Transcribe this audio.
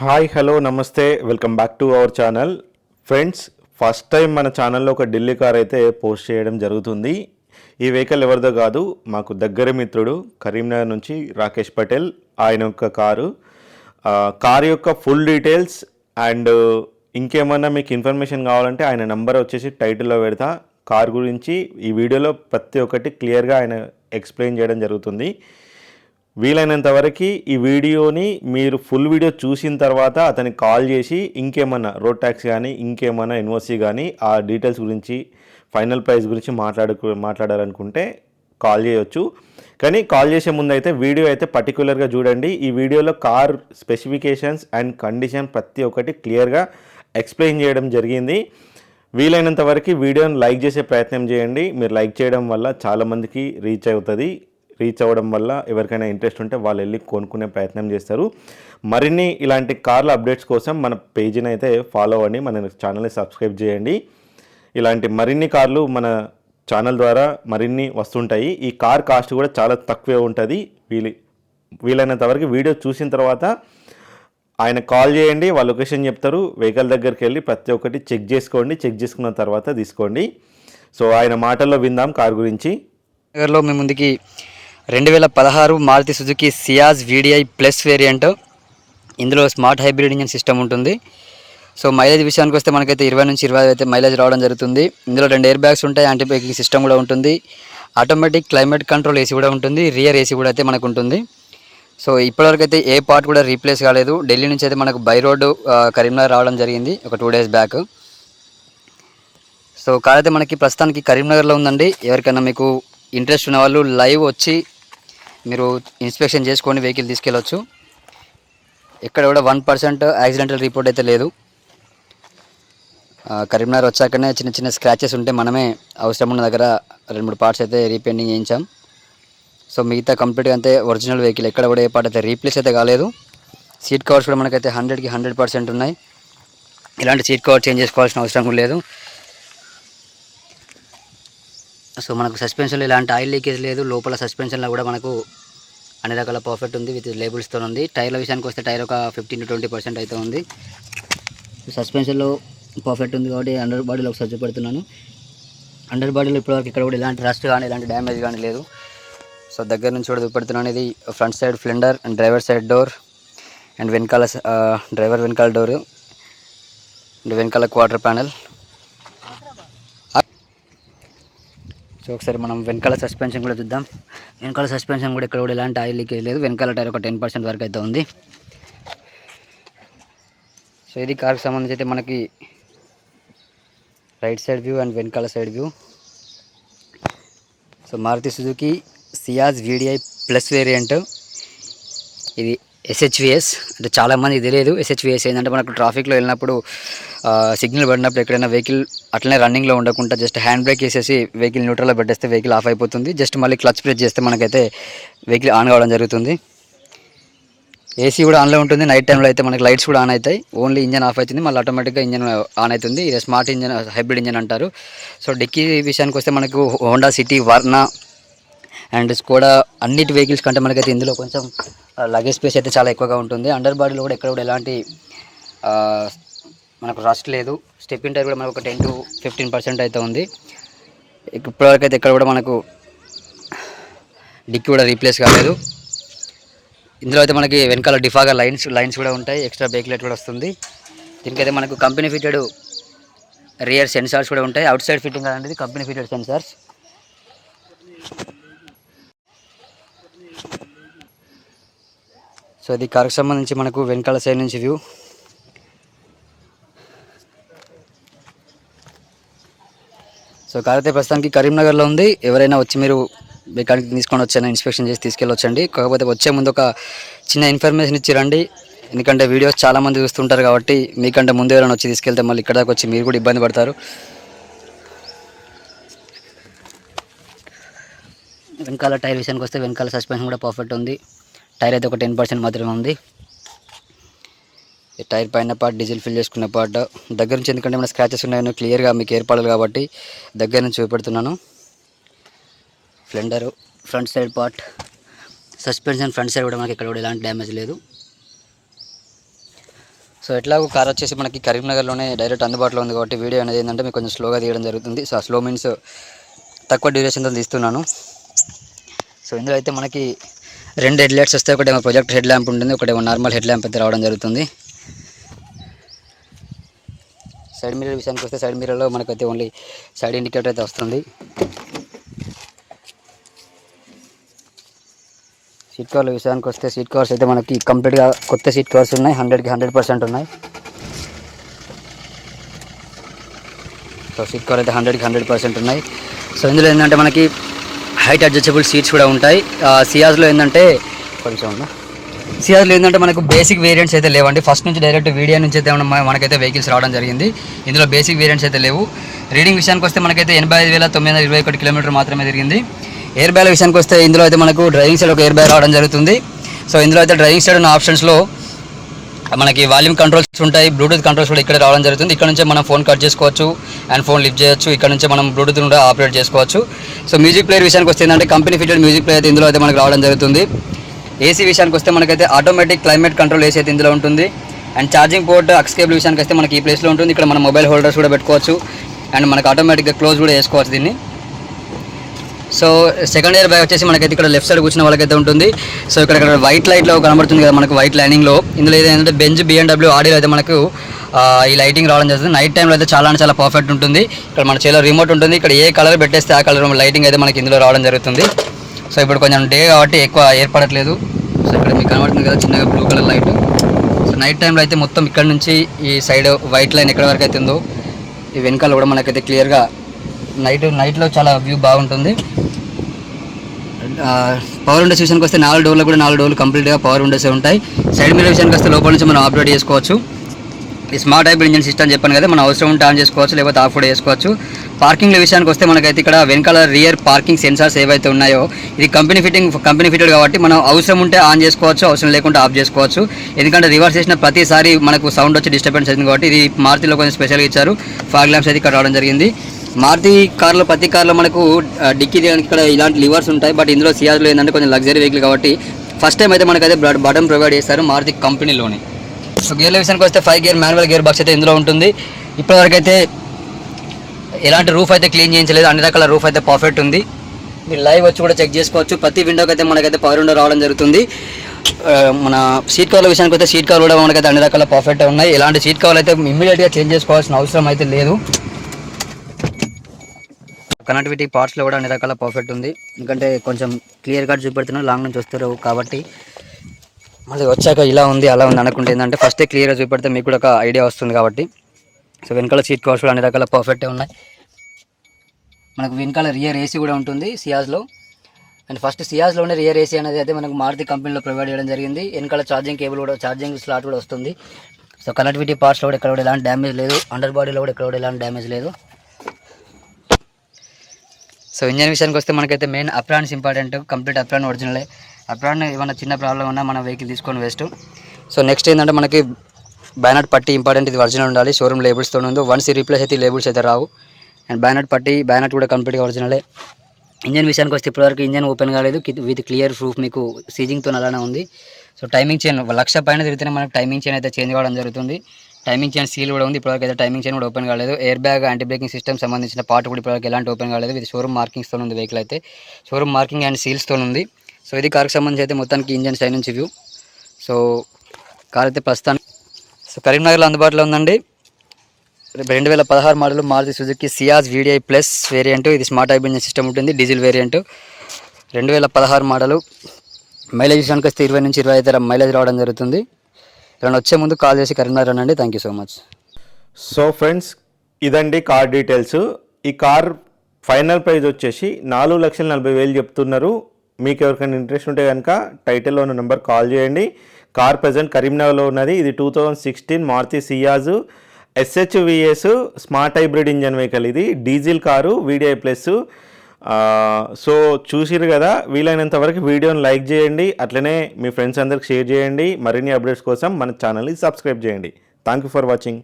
Hi hello నమస్తే welcome back to our channel. Friends first time మన ఛానల్లో ఒక ఢిల్లీ కార్ అయితే పోస్ట్ చేయడం జరుగుతుంది. ఈ వెహికల్ ఎవరిదో కాదు మాకు దగ్గర మిత్రుడు కరీంనగర్ నుంచి రాకేష్ పటేల్ ఆయన యొక్క కారు. కార్ యొక్క ఫుల్ డీటెయిల్స్ అండ్ ఇంకేమన్నా మీకు ఇన్ఫర్మేషన్ కావాలంటే ఆయన నెంబర్ వచ్చేసి టైటిల్లో పెడతా. కార్ గురించి ఈ వీడియోలో ప్రతి ఒక్కటి క్లియర్గా ఆయన ఎక్స్ప్లెయిన్ చేయడం జరుగుతుంది. వీలైనంత వరకు ఈ వీడియోని మీరు ఫుల్ వీడియో చూసిన తర్వాత అతనికి కాల్ చేసి ఇంకేమన్నా రోడ్ ట్యాక్స్ కానీ ఇంకేమన్నా ఎన్ఓసి కానీ ఆ డీటెయిల్స్ గురించి ఫైనల్ ప్రైస్ గురించి మాట్లాడుకు మాట్లాడాలనుకుంటే కాల్ చేయొచ్చు. కానీ కాల్ చేసే ముందు అయితే వీడియో అయితే పర్టికులర్గా చూడండి. ఈ వీడియోలో కార్ స్పెసిఫికేషన్స్ అండ్ కండిషన్ ప్రతి ఒక్కటి క్లియర్గా ఎక్స్ప్లెయిన్ చేయడం జరిగింది. వీలైనంత వరకు వీడియోని లైక్ చేసే ప్రయత్నం చేయండి. మీరు లైక్ చేయడం వల్ల చాలామందికి రీచ్ అవుతుంది. రీచ్ అవ్వడం వల్ల ఎవరికైనా ఇంట్రెస్ట్ ఉంటే వాళ్ళు వెళ్ళి కొనుక్కునే ప్రయత్నం చేస్తారు. మరిన్ని ఇలాంటి కార్ల అప్డేట్స్ కోసం మన పేజీని అయితే ఫాలో అవ్వండి. మన ఛానల్ని సబ్స్క్రైబ్ చేయండి. ఇలాంటి మరిన్ని కార్లు మన ఛానల్ ద్వారా మరిన్ని వస్తుంటాయి. ఈ కార్ కాస్ట్ కూడా చాలా తక్కువే ఉంటుంది. వీలు వీలైనంత వరకు వీడియో చూసిన తర్వాత ఆయన కాల్ చేయండి. వాళ్ళ లొకేషన్ చెప్తారు. వెహికల్ దగ్గరికి వెళ్ళి ప్రతి ఒక్కటి చెక్ చేసుకోండి. చెక్ చేసుకున్న తర్వాత తీసుకోండి. సో ఆయన మాటల్లో విందాం కార్ గురించి. నగర్లో మీ ముందుకి రెండు వేల పదహారు Maruti Suzuki Ciaz VDI plus variant. ఇందులో స్మార్ట్ హైబ్రిడ్ ఇంజన్ సిస్టమ్ ఉంటుంది. సో మైలేజ్ విషయానికి వస్తే మనకైతే ఇరవై నుంచి ఇరవై అయితే మైలేజ్ రావడం జరుగుతుంది. ఇందులో రెండు ఎయిర్ బ్యాగ్స్ ఉంటాయి యాంటీ బ్రేకింగ్ సిస్టమ్ కూడా ఉంటుంది. ఆటోమేటిక్ క్లైమేట్ కంట్రోల్ ఏసీ కూడా ఉంటుంది రియర్ ఏసీ కూడా అయితే మనకు ఉంటుంది సో ఇప్పటివరకు అయితే ఏ పార్ట్ కూడా రీప్లేస్ కాలేదు. ఢిల్లీ నుంచి అయితే మనకు బై రోడ్డు కరీంనగర్ రావడం జరిగింది ఒక two days back. So car అయితే మనకి ప్రస్తుతానికి కరీంనగర్లో ఉందండి. ఎవరికైనా మీకు ఇంట్రెస్ట్ ఉన్న వాళ్ళు లైవ్ వచ్చి మీరు ఇన్స్పెక్షన్ చేసుకొని వెహికల్ తీసుకెళ్ళొచ్చు. ఇక్కడ కూడా వన్ పర్సెంట్ యాక్సిడెంటల్ రిపోర్ట్ అయితే లేదు. కరీంనగర్ వచ్చాకనే చిన్న చిన్న స్క్రాచెస్ ఉంటే మనమే అవసరం ఉన్న దగ్గర రెండు మూడు పార్ట్స్ అయితే రీపెయింటింగ్ చేయించాం. సో మిగతా కంప్లీట్గా అంతే ఒరిజినల్ వెహికల్ ఎక్కడ కూడా ఏ పార్ట్ అయితే రీప్లేస్ అయితే కాలేదు. సీట్ కవర్స్ కూడా మనకైతే హండ్రెడ్కి హండ్రెడ్ పర్సెంట్ ఉన్నాయి. ఇలాంటి సీట్ కవర్ చేంజ్ చేసుకోవాల్సిన అవసరం కూడా లేదు. సో మనకు సస్పెన్షన్లో ఇలాంటి ఆయిల్ లీకేజ్ లేదు. లోపల సస్పెన్షన్లో కూడా మనకు అన్ని రకాల పర్ఫెక్ట్ ఉంది విత్ లేబుల్స్తో ఉంది. టైర్ల విషయానికి వస్తే టైర్ ఒక ఫిఫ్టీన్ టు ట్వంటీ పర్సెంట్ అయితే ఉంది. సస్పెన్షన్లో పర్ఫెక్ట్ ఉంది కాబట్టి అండర్ బాడీలో ఒకసారి చూపెడుతున్నాను. అండర్ బాడీలో ఇప్పటివరకు ఇక్కడ కూడా ఇలాంటి రస్ట్ కానీ ఇలాంటి డ్యామేజ్ కానీ లేదు. సో దగ్గర నుంచి కూడా చూపెడుతున్నాను. ఇది front side fender and driver side door and వెనకాల డ్రైవర్ వెనకాల డోరు అండ్ వెనకాల క్వార్టర్ ప్యానల్ సో ఒకసారి మనం వెనకాల సస్పెన్షన్ కూడా చూద్దాం. వెనకాల సస్పెన్షన్ కూడా ఇక్కడ కూడా ఎలాంటి ఆయిల్ లీకేజ్ లేదు. వెనకాల టైర్ ఒక టెన్ పర్సెంట్ వరకు అయితే ఉంది. సో ఇది కార్కి సంబంధించి అయితే మనకి రైట్ సైడ్ వ్యూ అండ్ వెనకాల side view so Maruti Suzuki Ciaz VDI plus variant. ఇది ఎస్హెచ్విఎస్ అంటే చాలామంది తెలియదు. ఎస్హెచ్విఎస్ ఏంటంటే మనకు ట్రాఫిక్లో వెళ్ళినప్పుడు సిగ్నల్ పడినప్పుడు ఎక్కడైనా వెహికల్ అట్లనే రన్నింగ్లో ఉండకుండా జస్ట్ హ్యాండ్ బ్రేక్ వేసేసి వెహికల్ న్యూట్రల్లో పెట్టేస్తే వెహికల్ ఆఫ్ అయిపోతుంది. జస్ట్ మళ్ళీ క్లచ్ ప్రెస్ చేస్తే మనకైతే వెహికల్ ఆన్ కావడం జరుగుతుంది. ఏసీ కూడా ఆన్లో ఉంటుంది. నైట్ టైంలో అయితే మనకి లైట్స్ కూడా ఆన్ అవుతాయి. ఓన్లీ ఇంజన్ ఆఫ్ అవుతుంది. మళ్ళీ ఆటోమేటిక్గా ఇంజన్ ఆన్ అవుతుంది. ఇది స్మార్ట్ ఇంజన్ హైబ్రిడ్ ఇంజన్ అంటారు. సో డిక్కీ విషయానికి వస్తే మనకు హోండా సిటీ వర్నా అండ్ కూడా అన్నిటి వెహికల్స్ కంటే మనకైతే ఇందులో కొంచెం లగేజ్ స్పేస్ అయితే చాలా ఎక్కువగా ఉంటుంది. అండర్ బాడీలో కూడా ఎక్కడ కూడా ఎలాంటి మనకు రస్ట్ లేదు. స్టెప్ టైర్ కూడా మనకు ఒక టెన్ టు ఫిఫ్టీన్ పర్సెంట్ అయితే ఉంది. ఇప్పటివరకు అయితే ఎక్కడ కూడా మనకు డిక్కీ కూడా రీప్లేస్ కాలేదు. ఇందులో అయితే మనకి వెనకాల డిఫాగా లైన్స్ లైన్స్ కూడా ఉంటాయి. ఎక్స్ట్రా బ్రేక్ లైట్ కూడా వస్తుంది. దీనికైతే మనకు కంపెనీ ఫిటెడ్ రియర్ సెన్సార్స్ కూడా ఉంటాయి. అవుట్ సైడ్ ఫిట్టింగ్ అనేది కంపెనీ ఫిటెడ్ సెన్సార్స్ సో ఇది కారుకు సంబంధించి మనకు వెనకాల సైడ్ నుంచి వ్యూ సో కార్ అయితే ప్రస్తుతానికి కరీంనగర్లో ఉంది. ఎవరైనా వచ్చి మీరు మెకానిక్ తీసుకొని వచ్చాను ఇన్స్పెక్షన్ చేసి తీసుకెళ్ళొచ్చండి. కాకపోతే వచ్చే ముందు ఒక చిన్న ఇన్ఫర్మేషన్ ఇచ్చి రండి. ఎందుకంటే వీడియోస్ చాలామంది చూస్తుంటారు కాబట్టి మీకంటే ముందు ఎవరైనా వచ్చి తీసుకెళ్తే మళ్ళీ ఇక్కడ దాకా వచ్చి మీరు కూడా ఇబ్బంది పడతారు. వెనకాల టైర్ విషయానికి వస్తే వెనకాల సస్పెన్షన్ కూడా పర్ఫెక్ట్ ఉంది. టైర్ అయితే ఒక టెన్ పర్సెంట్ మాత్రమే ఉంది. ఈ టైర్ పైన పార్ట్ డీజిల్ ఫిల్ చేసుకున్న పార్ట్. దగ్గర నుంచి ఎందుకంటే మన స్క్రాచెస్ ఉన్నాయని క్లియర్గా మీకు ఏర్పడాలి కాబట్టి దగ్గర నుంచి చూపెడుతున్నాను. Fender front side part suspension front side కూడా మనకి ఇక్కడ కూడా ఎలాంటి డ్యామేజ్ లేదు. సో ఎట్లాగో కార్ వచ్చేసి మనకి కరీంనగర్లోనే డైరెక్ట్ అందుబాటులో ఉంది కాబట్టి వీడియో అనేది ఏంటంటే మీకు కొంచెం స్లోగా తీయడం జరుగుతుంది. సో స్లో మీన్స్ తక్కువ డ్యూరేషన్తో తీస్తున్నాను. సో ఇందులో అయితే మనకి రెండు హెడ్ లైట్స్ వస్తే ఒకటేమో ప్రొజెక్ట్ హెడ్ ల్యాంప్ ఉంటుంది ఒకటేమో నార్మల్ హెడ్ ల్యాంప్ అయితే రావడం జరుగుతుంది. సైడ్ మిర్రర్ విషయానికి వస్తే సైడ్ మిర్రర్లో మనకైతే ఓన్లీ సైడ్ ఇండికేటర్ అయితే వస్తుంది. సీట్ కవర్ల విషయానికి వస్తే సీట్ కవర్స్ అయితే మనకి కంప్లీట్గా కొత్త సీట్ కవర్స్ ఉన్నాయి హండ్రెడ్కి హండ్రెడ్ పర్సెంట్ ఉన్నాయి. సో సీట్ కవర్ అయితే హండ్రెడ్కి హండ్రెడ్ పర్సెంట్ ఉన్నాయి. సో ఇందులో ఏంటంటే మనకి హైట్ అడ్జస్టబుల్ సీట్స్ కూడా ఉంటాయి. సియాజ్లో ఏంటంటే కొంచెం సియాజ్లో ఏంటంటే మనకు బేసిక్ వేరియంట్స్ అయితే లేవండి. ఫస్ట్ నుంచి డైరెక్ట్ వీడియో నుంచి అయితే మనకైతే వెహికల్స్ రావడం జరిగింది. ఇందులో బేసిక్ వేరియంట్స్ అయితే లేవు. రీడింగ్ విషయానికి వస్తే మనకైతే ఎనభై ఐదు వేల తొమ్మిది వందల ఇరవై ఒకటి కిలోమీటర్ మాత్రమే జరిగింది ఎయిర్ బ్యాగ్ విషయానికి వస్తే ఇందులో అయితే మనకు డ్రైవింగ్ సైడ్ ఒక ఎయిర్ బ్యాగ్ రావడం జరుగుతుంది. సో ఇందులో అయితే డ్రైవింగ్ సైడ్ ఉన్న ఆప్షన్స్లో మనకి వాల్యూమ్ కంట్రోల్స్ ఉంటాయి బ్లూటూత్ కంట్రోల్స్ కూడా ఇక్కడ రావడం జరుగుతుంది. ఇక్కడ నుంచే మనం ఫోన్ కట్ చేసుకోవచ్చు అండ్ ఫోన్ లిఫ్ట్ చేయొచ్చు. ఇక్కడ నుంచే మనం బ్లూటూత్ కూడా ఆపరేట్ చేసుకోవచ్చు. సో మ్యూజిక్ ప్లేయర్ విషయానికి వస్తే ఏంటంటే కంపెనీ ఫిటెడ్ మ్యూజిక్ ప్లేయర్ అయితే ఇందులో అయితే మనకు రావడం జరుగుతుంది. ఏసీ విషయానికి వస్తే మనకైతే ఆటోమేటిక్ క్లైమేట్ కంట్రోల్ ఏసీ అయితే ఇందులో ఉంటుంది. And charging port aux cable విషయానికి వస్తే మనకి ఈ ప్లేస్లో ఉంటుంది. ఇక్కడ మన మొబైల్ హోల్డర్స్ కూడా పెట్టుకోవచ్చు. అండ్ మనకు ఆటోమేటిక్గా క్లోజ్ కూడా చేసుకోవచ్చు దీన్ని. సో సెకండ్ ఇయర్ బ్యాగ్ వచ్చేసి మనకైతే ఇక్కడ లెఫ్ట్ సైడ్ కూర్చున్న వాళ్ళకైతే ఉంటుంది. సో ఇక్కడ ఇక్కడ వైట్ లైట్లో కనబడుతుంది కదా మనకు వైట్ లైనింగ్లో ఇందులో ఏంటంటే బెంజ్ బిఎండబ్ల్యూ ఆడియో అయితే మనకు ఈ లైటింగ్ రావడం జరుగుతుంది. నైట్ టైంలో అయితే చాలా అంటే చాలా పర్ఫెక్ట్ ఉంటుంది. ఇక్కడ మన చేలో రిమోట్ ఉంటుంది. ఇక్కడ ఏ కలర్ పెట్టేస్తే ఆ కలర్ లైటింగ్ అయితే మనకి ఇందులో రావడం జరుగుతుంది. సో ఇప్పుడు కొంచెం డే కాబట్టి ఎక్కువ ఏర్పడట్లేదు. సో ఇక్కడ మీకు కనబడుతుంది కదా చిన్నగా blue colour light so night టైంలో అయితే మొత్తం ఇక్కడ నుంచి ఈ సైడ్ వైట్ లైన్ ఎక్కడ వరకు అయితే ఉందో ఈ వెనకాల కూడా మనకైతే క్లియర్గా నైట్ నైట్లో చాలా వ్యూ బాగుంటుంది. పవర్ విండోస్ విషయానికి వస్తే నాలుగు డోర్లు కూడా నాలుగు డోర్లు కంప్లీట్గా పవర్ విండోసే ఉంటాయి. సైడ్ మిర్రర్ విషయానికి వస్తే లోపల నుంచి మనం ఆపరేట్ చేసుకోవచ్చు. ఈ స్మార్ట్ హైబ్రిడ్ ఇంజిన్ సిస్టమ్ చెప్పాను కదా మనం అవసరం ఉంటే ఆన్ చేసుకోవచ్చు లేకపోతే ఆఫ్ కూడా చేసుకోవచ్చు. పార్కింగ్ విషయానికి వస్తే మనకైతే ఇక్కడ వెనకాల రియర్ పార్కింగ్ సెన్సార్స్ ఏవైతే ఉన్నాయో ఇది కంపెనీ ఫిట్టింగ్ కంపెనీ ఫిటెడ్ కాబట్టి మనం అవసరం ఉంటే ఆన్ చేసుకోవచ్చు అవసరం లేకుంటే ఆఫ్ చేసుకోవచ్చు. ఎందుకంటే రివర్స్ చేసిన ప్రతిసారి మనకు సౌండ్ వచ్చి డిస్టర్బెన్స్ అయింది కాబట్టి ఇది మారుతిలో కొంచెం స్పెషల్గా ఇచ్చారు. ఫాగ్ ల్యాంప్స్ అయితే ఇక్కడ రావడం జరిగింది. మారుతి కార్లో ప్రతి కార్లో మనకు డిక్కీ తీయడానికి ఇక్కడ ఇలాంటి లివర్స్ ఉంటాయి. బట్ ఇందులో సియాజ్లో ఏంటంటే కొంచెం లగ్జరీ వెహికల్ కాబట్టి ఫస్ట్ టైం అయితే మనకైతే బటన్ ప్రొవైడ్ చేస్తారు మారుతి కంపెనీలోనే. సో గేర్ల విషయానికి వస్తే five gear manual gear box అయితే ఇందులో ఉంటుంది. ఇప్పటివరకు అయితే ఎలాంటి రూఫ్ అయితే క్లీన్ చేయించలేదు. అన్ని రకాల రూఫ్ అయితే పర్ఫెక్ట్ ఉంది. మీరు లైవ్ వచ్చి కూడా చెక్ చేసుకోవచ్చు. ప్రతి విండోకి అయితే మనకైతే పవర్ విండో రావడం జరుగుతుంది. మన సీట్ కవర్ల విషయానికి వస్తే సీట్ కవర్ కూడా మనకైతే అన్ని రకాల పర్ఫెక్ట్ ఉన్నాయి. ఇలాంటి సీట్ కవర్ అయితే ఇమ్మీడియట్గా చేంజ్ చేసుకోవాల్సిన అవసరం అయితే లేదు. కనెక్టివిటీ పార్ట్స్లో కూడా అన్ని రకాల పర్ఫెక్ట్ ఉంది. ఎందుకంటే కొంచెం క్లియర్ కట్ చూపెడుతున్నారు లాంగ్ నుంచి వస్తారు కాబట్టి మళ్ళీ వచ్చాక ఇలా ఉంది అలా ఉంది అనుకుంటే ఏంటంటే ఫస్టే క్లియర్గా చూపెడితే మీకు కూడా ఒక ఐడియా వస్తుంది కాబట్టి. సో వెనకాల సీట్ కవర్స్ కూడా అన్ని రకాల పర్ఫెక్టే ఉన్నాయి. మనకు వెనకాల రియర్ ఏసీ కూడా ఉంటుంది సియాజ్లో అండ్ ఫస్ట్ సియాజ్లోనే రియర్ ఏసీ అనేది అయితే మనకు మారుతి కంపెనీలో ప్రొవైడ్ చేయడం జరిగింది. వెనకాల ఛార్జింగ్ కేబుల్ కూడా ఛార్జింగ్ స్లాట్ కూడా వస్తుంది. సో కనెక్టివిటీ పార్ట్స్లో కూడా ఎక్కడ కూడా ఎలాంటి డ్యామేజ్ లేదు. అండర్ బాడీలో కూడా ఎక్కడ కూడా ఎలాంటి డ్యామేజ్ లేదు. సో ఇంజన్ విషయానికి వస్తే మనకైతే main aprons important complete apron ఒరిజినలే apron ఏమైనా చిన్న ప్రాబ్లం ఉన్నా మన వెహికల్ తీసుకొని వేస్ట్ సో నెక్స్ట్ ఏంటంటే మనకి బ్యానట్ పట్టి ఇంపార్టెంట్ ఇది ఒరిజినల్ ఉండాలి. షోరూమ్ లేబుల్స్తో ఉంది. వన్స్ రీప్లేస్ అయితే లేబుల్స్ అయితే రావు. అండ్ బ్యానట్ పట్టి బ్యానట్ కూడా కంప్లీట్గా ఒరిజినలే ఇంజన్ విషయానికి వస్తే ఇప్పటివరకు ఇంజన్ ఓపెన్ కాలేదు. విత్ క్లియర్ ప్రూఫ్ మీకు సీజింగ్తో అలానే ఉంది. సో టైమింగ్ చైన్ లక్ష పైన తిరిగితేనే మనకు టైమింగ్ చైన్ అయితే చేంజ్ కావడం జరుగుతుంది. టైమింగ్ చైన్ సీల్ కూడా ఉంది. ఇప్పటివరకు అయితే టైమింగ్ చైన్ కూడా ఓపెన్ కాలేదు. Air bag anti braking system సంబంధించిన పార్ట్ కూడా ఇప్పటివరకు ఎలాంటి ఓపెన్ కాలేదు. ఇది షోరూమ్ మార్కింగ్స్తో ఉంది వెహికల్ అయితే. షోరూమ్ మార్కింగ్ అండ్ సీల్స్తో ఉంది. సో ఇది కార్కి సంబంధించి అయితే మొత్తానికి ఇంజన్ సైడ్ నుంచి వ్యూ. సో కార్ అయితే ప్రస్తుతానికి సో కరీంనగర్లో అందుబాటులో ఉందండి. రెండు వేల పదహారు model Maruti Suzuki Ciaz VDI plus variant. ఇది స్మార్ట్ హైబ్రిడ్ సిస్టమ్ ఉంటుంది. Diesel variant. రెండు వేల పదహారు మోడలు. మైలేజ్ విషయానికి వస్తే ఇరవై నుంచి ఇరవై ఐదు మైలేజ్ రావడం జరుగుతుంది. ఎవరైనా వచ్చే ముందు కాల్ చేసి కరీంనగర్ అనండి thank you so much so friends ఇదండి కార్ డీటెయిల్స్. ఈ కార్ ఫైనల్ ప్రైస్ వచ్చేసి నాలుగు లక్షల నలభై వేలు చెప్తున్నారు. మీకు ఎవరికైనా ఇంట్రెస్ట్ ఉంటే కనుక టైటిల్లో ఉన్న నెంబర్ కాల్ చేయండి. కార్ ప్రజెంట్ కరీంనగర్లో ఉన్నది. ఇది two thousand sixteen Maruti Ciaz SHVS smart hybrid engine vehicle. ఇది diesel car VDI plus. So చూసిరు కదా వీలైనంత వరకు వీడియోని లైక్ చేయండి అట్లనే మీ ఫ్రెండ్స్ అందరికి షేర్ చేయండి మరిన్ని అప్డేట్స్ కోసం మన ఛానల్ని సబ్స్క్రైబ్ చేయండి. Thank you for watching